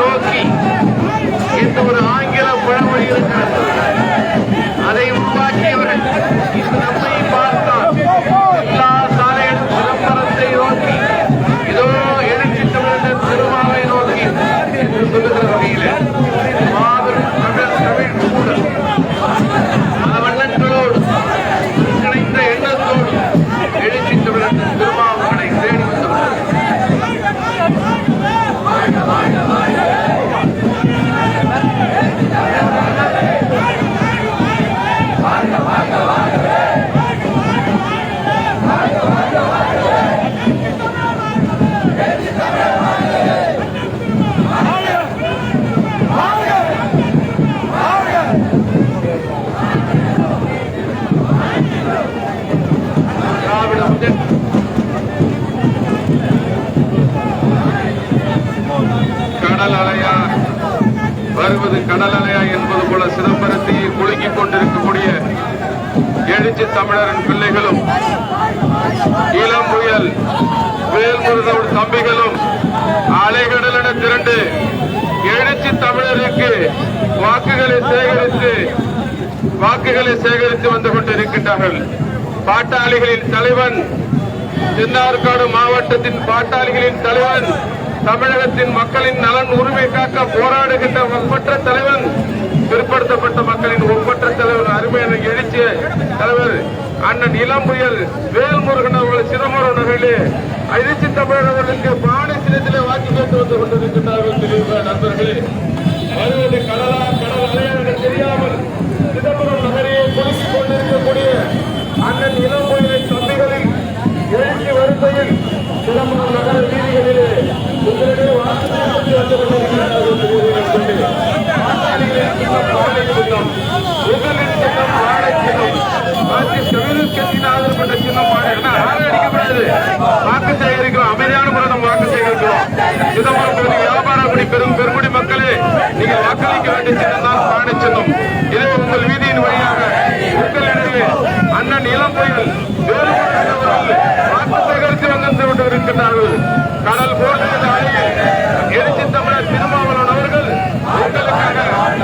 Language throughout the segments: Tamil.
நோக்கி. இந்த ஒரு ஆங்கில பழமொழி வருவது கடல் அலையா என்பது போல சிதம்பரத்தையே குலுங்கிக் கொண்டிருக்கக்கூடிய எழுச்சி தமிழரின் பிள்ளைகளும் இளம் புயல் வேல்முருகோடு தம்பிகளும் அலைகடல் என திரண்டு எழுச்சி தமிழருக்கு வாக்குகளை சேகரித்து வாக்குகளை சேகரித்து வந்து கொண்டிருக்கின்றார்கள். பாட்டாளிகளின் தலைவன் தென்னார்காடு மாவட்டத்தின் பாட்டாளிகளின் தலைவன் தமிழகத்தின் மக்களின் நலன் உரிமை காக்க போராடுகின்ற ஒப்பற்ற தலைவன் பிற்படுத்தப்பட்ட மக்களின் ஒப்பற்ற தலைவர் அருமையான எழுச்சிய தலைவர் அண்ணன் இளம்புயல் வேல்முருகன் அவர்கள் சிதம்பரம் நகரிலே எழுச்சி தமிழர்களுக்கு பாணி பானை சின்னத்திலே வாக்கு கேட்டு வந்து கொண்டிருக்கின்றார்கள். நண்பர்களே வருவது கடலா கடல் அலையா என தெரியாமல் சிதம்பரம் நகரையை குலுக்கிக் கொண்டிருக்கக்கூடிய அண்ணன் இளம்புயலின் தம்பிகளின் எழுச்சி வரிசையில் சிதம்பரம் நகர வீதிகளிலே உங்களிடையே வாக்கு கேட்டு வந்து கொண்டிருக்கிறார்கள் தெரியுமா நண்பர்களே. பாட்டாளிகளின் சின்னம் வாழை சின்னம் உங்களின் சின்னம் வாழை சின்னம் மார்க்சிஸ்ட் கம்யூனிஸ்ட் கட்சியின் ஆதரவு கொண்ட சின்னம் வாழை ஏன்னா, ஆளை வாக்கு சேகரிக்கிறோம் அமைதியான முறை வாக்கு சேகரிக்கிறோம் சிதம்பரம் பகுதி வியாபாரப்படி பெரும் பெருமுடி மக்களே நீங்கள் வாக்களிக்க வேண்டிய சின்னம் தான் சின்னம் இதே உங்கள் வீதியின் வழியாக உங்களிடையே அண்ணன் இளம் புயல் வேலுமணி வாக்கு சேகரித்து வந்து கொண்டு இருக்கின்றார்கள் கடல் போர்க்கிறது அணியில் எழுச்சி தமிழர் திருமாவளவன் அவர்கள் உங்களுக்காக நாடு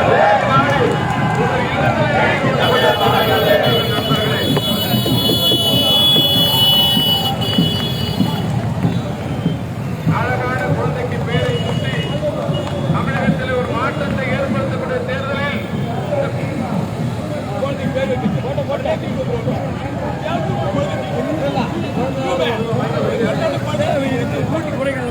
அழகான குழந்தைக்கு பேரை முட்டி தமிழகத்தில் ஒரு மாற்றத்தை ஏற்படுத்தக்கூடிய தேர்தலில் வண்டிக்கு கொஞ்சம் வழி விடுங்க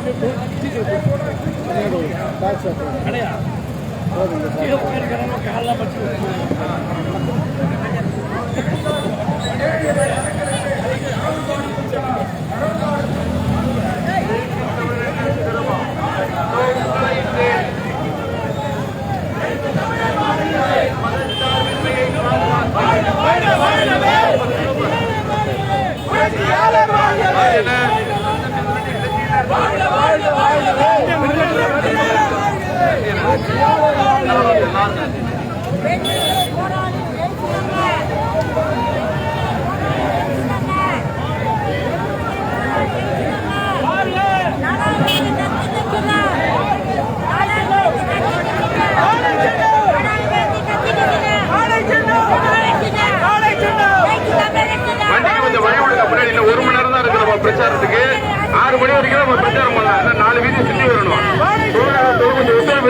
முன்னாடி இன்னும் ஒரு மணி நேரம் தான் இருக்கு நம்ம பிரச்சாரத்துக்கு. ஆறு மணி வரைக்கும் நம்ம பிரச்சாரம் பண்ணலாம். நாலு வீதி சுற்றி வரணும்.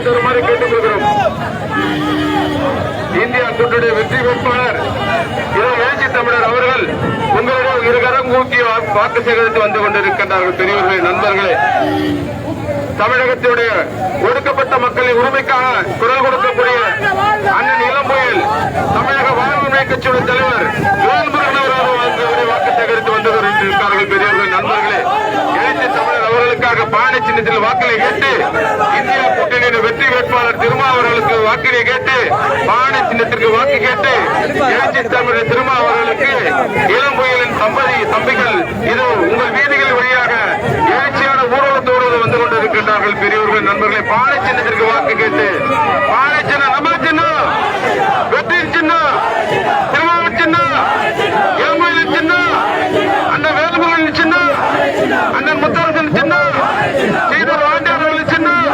தருமாறு கேட்டுக்கொள்கிறோம் இந்தியா கூட்டுடைய வெற்றி வேட்பாளர் இதோ எழுச்சி தமிழர் அவர்கள் உங்களிடம் இருகரம் கூட்டி வாக்கு சேகரித்து வந்து கொண்டிருக்கின்றார்கள் பெரியவர்களே நண்பர்களே. தமிழகத்தினுடைய ஒடுக்கப்பட்ட மக்களின் உரிமைக்காக குரல் கொடுக்கக்கூடிய அண்ணன் இளம்புயல் தமிழக வாழ்வு கட்சியுடைய தலைவர் வேல்முருகன் அவர்கள் வாக்கு- வாக்கு சேகரித்து என்று இருக்கார்கள் பெரியவர்கள் நண்பர்களே. எழுச்சி தமிழர் அவர்களுக்காக பானை சின்னத்தில் வாக்களை கேட்டு இந்திய கூட்டணியின் வெற்றி வேட்பாளர் திருமா அவர்களுக்கு வாக்கினை கேட்டு பானை சின்னத்திற்கு வாக்கு கேட்டு எழுச்சி தமிழர் திருமா அவர்களுக்கு இளம்புயலின் தம்பதி தம்பிகள் இது உங்கள் வீதிகள் வழியாக எழுச்சியான ஊர்வலத்தோடு வந்து கொண்டிருக்கின்றார்கள் பெரியவர்கள் நண்பர்களை. பானை சின்னத்திற்கு வாக்கு கேட்டு பானை சின்ன நம்ம சின்னம் வெற்றி சின்னம் இளம்புயலின் சின்னம் அண்ணன் வேலுமகன் சின்னம் அண்ணன் முத்தரசன் சின்னம் ஸ்ரீதர் வாண்டியார் அவர்கள் சின்னம்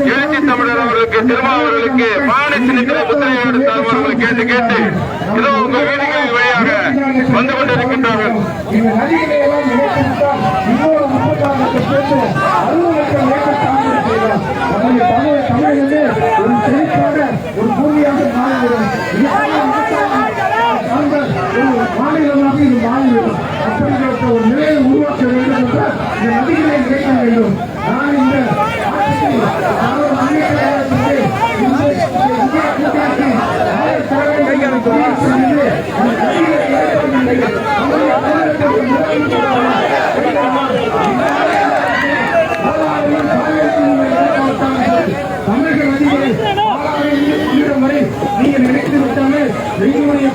எழுச்சி தமிழர் அவர்களுக்கு திருமாவர்களுக்கு பானை சின்னத்திலே முத்திரையோடு தருமாறு கேட்டு கேட்டு இதோ உங்க வீடுகள் வழியாக வந்து கொண்டிருக்கின்றார்கள். ஒரு மாநிலமாக இது ஒரு நிலையை உருவாக்க வேண்டும் என்றால் இந்த நதிகளை இணைக்க வேண்டும். நான் இந்த ஆட்சிக்கு நான் ஒரு முன்னேற்ற கழகத்திற்கு இந்த இந்திய கூட்டணிக்கு ஆயிரத்தி தொள்ளாயிரத்தி தொண்ணூற்றி ஒன்பதில் இந்த நதிகளை இணைக்க தமிழக நதிகளை ஆறாயிரம் வரை நீங்கள் நினைத்து விட்டாலே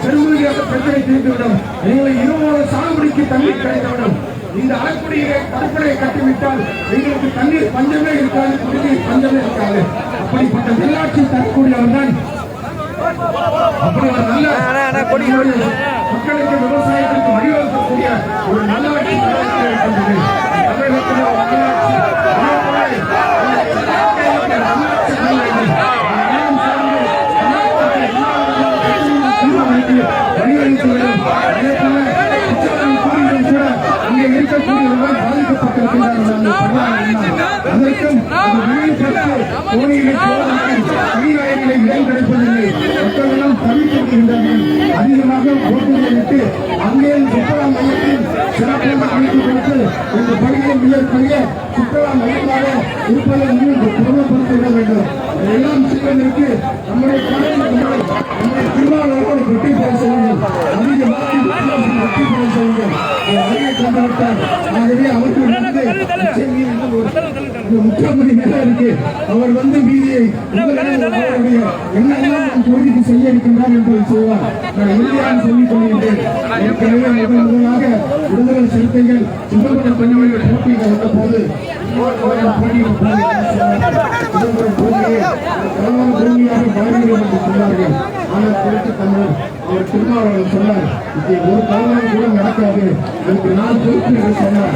எங்களுடைய பெருமதியாக பிரச்சனை தீர்ந்துவிடும் எங்களை இருமூல சாகுபடிக்கு தண்ணீர் கிடைத்துவிடும் இந்த அறக்குடியை தடுப்படையை கட்டிவிட்டால் எங்களுக்கு தண்ணீர் பஞ்சமே இருக்காது குடிநீர் பஞ்சமே இருக்காது. அப்படிப்பட்ட நல்லாட்சி தரக்கூடியவர் தான் அப்படி ஒரு நல்ல மக்களுக்கு விவசாயத்திற்கு வழிவகுக்கக்கூடிய ஒரு நல்லாட்சி தமிழகத்தில் இருக்கின்றது. தமிழகத்தில் ஒரு நல்லாட்சி அதே போல நல்லாட்சி இல்லை. நலம் சார்ந்து சீர்குலைத்து வழிவகுத்துவிடும். அதே போல குற்றவாளி கூறியும் கூட அங்கே இருக்கக்கூடியவர்கள் பாதிக்கப்பட்டிருக்கிறார்கள் என்று சொன்னார்கள். அதற்கும் அந்த விழிப்பட்டு கோணிகளை போவதற்கு கைகாயங்களை இடம் கிடைப்பதில்லை மக்களெல்லாம் தவிர்த்திருக்கின்றார்கள் அதிகமாக ஓட்டுகளிட்டு அங்கே சுற்றுலா மையத்தில் சிறப்பாக அமைத்து கொடுத்து இந்த பணியை மிகப்பெரிய சுற்றுலா மையமாக இருப்பதை இன்னும் பெருமைப்படுத்திவிட வேண்டும். எல்லாம் செய்வதற்கு நம்முடைய கடல் நம்முடைய திருவாரூரோடு வெற்றி பெற செய்யுங்கள் அதிக மக்கள் வெற்றி பெற செய்யுங்கள் அறிவை கொண்டுவிட்டார் ஆகவே அவருக்கு வந்து நிச்சயம் இன்னும் ஒரு ஒரு முக்கால் மணி நேரம் இருக்கு. அவர் வந்து வீதியை என்னெல்லாம் தொகுதிக்கு செய்ய இருக்கின்றார் என்று செய்வார் நான் இறுதியாக சொல்லிக் கொள்கின்றேன். ஏற்கனவே முதல் முதலாக விடுதலை சிறுத்தைகள் சுதந்திர பெண்கள் போட்டியில் வந்த போது பூமியாக வாழ்கிறோம் என்று சொன்னார்கள் ஆனால் குறித்து தமிழர் அவர் திருமாவளவன் சொன்னார் இது ஒரு கலவரம் கூட நடக்காது. எனக்கு நான் பொறுப்பு என்று சொன்னார்.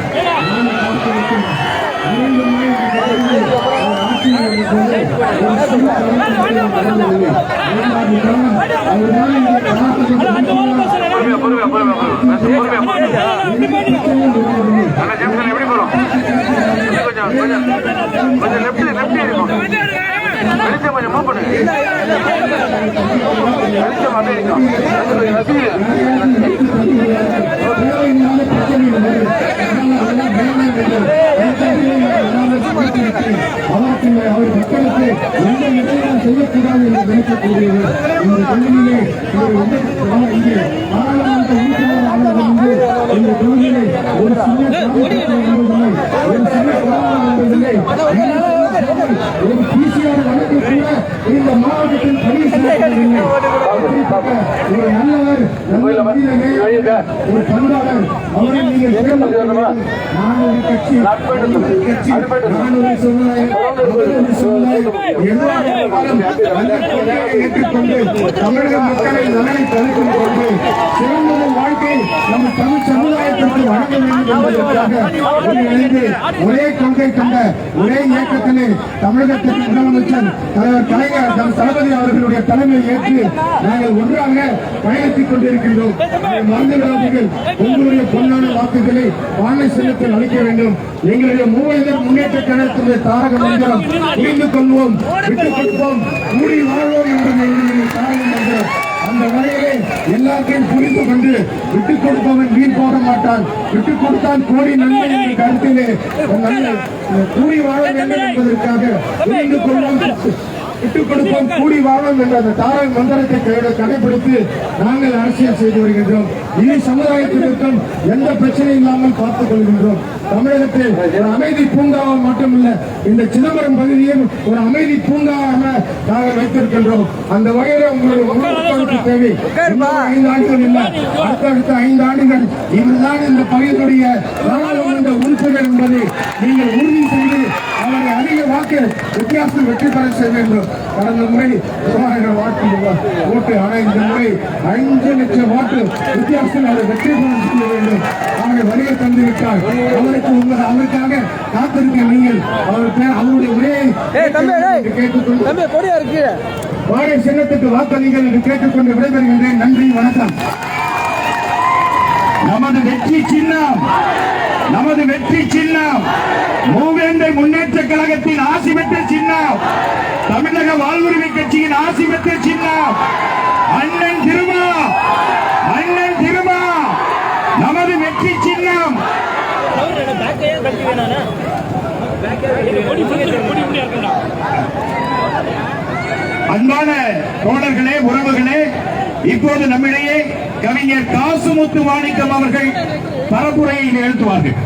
நான் பார்த்திருக்கிறேன் இரண்டு முறை இந்த பகுதியில் அவர் ஆட்சியில் இருந்தபோது ஒரு சிறு கலவரம் கூட நடந்ததில்லை. இரண்டாவது காரணம் அவர்தான் இந்த கலாச்சாரத்தை பொறுமையா பொறுமையா பொறுமையா பொறுமையா பொறுமையா ஆனா ஜெம்சன் எப்படி போறோம் கொஞ்சம் கொஞ்சம் கொஞ்சம் என்று அவருக்கு அவர் மக்களுக்கு எந்த நிலையிலும் செய்யக்கூடாது என்று நினைக்கக்கூடியது இந்த தொகுதியிலே இங்கே பாராளுமன்ற உறுப்பினராக வந்து இந்த தொகுதியிலே ஒரு சின்ன ஒரு சின்ன ஒரு பிசிஆர் வழக்கு கூட இந்த மாவட்டத்தில் பதிவு செய்யப்படவில்லை ஒரு நல்ல தமிழக நலனை சிறந்த வாழ்க்கை நம்ம தமிழ் சமுதாயத்திற்கு வழங்க வேண்டும் என்பதற்காக ஒரே கொள்கை கொண்ட ஒரே இயக்கத்திலே தமிழகத்தின் முதலமைச்சர் தலைவர் கலைஞர் தளபதி அவர்களுடைய தலைமையை ஏற்று நாங்கள் ஒன்றாக பயணித்துக் கொண்டிருக்கின்றோம். அதை மறந்துவிடாதீர்கள் உங்களுடைய பொன்னான வாக்குகளை வாழை செல்லத்தில் அளிக்க வேண்டும். எங்களுடைய மூவதர் முன்னேற்ற கழகத்தினுடைய தாரக மந்திரம் புரிந்து கொள்வோம் விட்டுக் கொடுப்போம். கூடி வாழ்வோம் எங்களுடைய தாரக மந்திரம். அந்த வகையிலே எல்லாத்தையும் புரிந்து கொண்டு விட்டுக் கொடுப்பவன் வீண் போக மாட்டான். விட்டுக் கொடுத்தால் கோடி நன்மை என்ற கருத்திலே கூடி வாழ வேண்டும் என்பதற்காக புரிந்து கொள்வோம். விட்டுக் கொடுப்போம். கூடி வாழும் என்ற அந்த தாரக மந்திரத்தை கடை- கடைபிடித்து நாங்கள் அரசியல் செய்து வருகின்றோம். இனி சமுதாயத்திற்கும் எந்த பிரச்சனையும் இல்லாமல் பார்த்துக் கொள்கின்றோம். தமிழகத்தில் ஒரு அமைதி பூங்காவாக மட்டுமல்ல இந்த சிதம்பரம் பகுதியும் ஒரு அமைதி பூங்காவாக நாங்கள் வைத்திருக்கின்றோம். அந்த வகையில் உங்களுடைய ஒத்துழைப்பு தேவை. ஐந்து ஆண்டுகள் இல்லை. அடுத்தடுத்த ஐந்து ஆண்டுகள் இவர்தான் இந்த பகுதியினுடைய நாடாளுமன்ற உறுப்பினர் என்பதை நீங்கள் உறுதி செய்து அவரை அதிக வாக்கு வித்தியாசம் வெற்றி பெற செய்ய வேண்டும். கடந்த முறை மூவாயிரம் வாக்கு ஓட்டு ஆனால் இந்த முறை ஐந்து லட்சம் வாக்கு வித்தியாசத்தில் அவர் வெற்றி பெற செய்ய வேண்டும். அவரை வருகை தந்துவிட்டார். அவருக்கு உங்கள் அவருக்காக காத்திருக்க நீங்கள். அவர் பேர் அவருடைய உரையை கேட்டுக்கொண்டு வாழை சின்னத்துக்கு வாக்களிங்கள் என்று கேட்டுக்கொண்டு விடைபெறுகின்றேன். நன்றி வணக்கம். நமது வெற்றி சின்னம். நமது வெற்றி சின்னம். மூவேந்தை முன்னேற்ற கழகத்தின் ஆசி பெற்ற சின்னம். தமிழக வாழ்வுரிமை கட்சியின் ஆசி பெற்ற சின்னம். அண்ணன் திருமா அண்ணன் திருமா நமது வெற்றி சின்னம். அன்பான தோழர்களே உறவுகளே இப்போது நம்மிடையே கவிஞர் காசுமுத்து மாணிக்கம் அவர்கள் பரப்புரையை நிகழ்த்துவார்கள்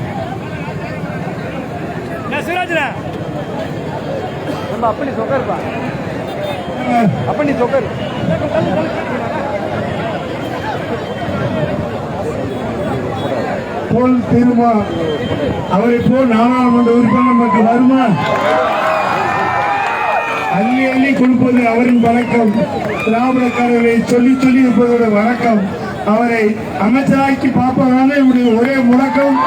நம்ம அப்படி சொக்கருப்பா அப்படி சொக்கர். போல் தீருமா அவரை போல் நாடாளுமன்ற உறுப்பினர் நமக்கு வருமா? அள்ளி அள்ளி கொடுப்பது அவரின் வழக்கம் திராவிடக்காரர்களை சொல்லி சொல்லி இருப்பதோட வழக்கம் அவரை அமைச்சராக்கி பார்ப்பதான இவருடைய ஒரே முழக்கம்.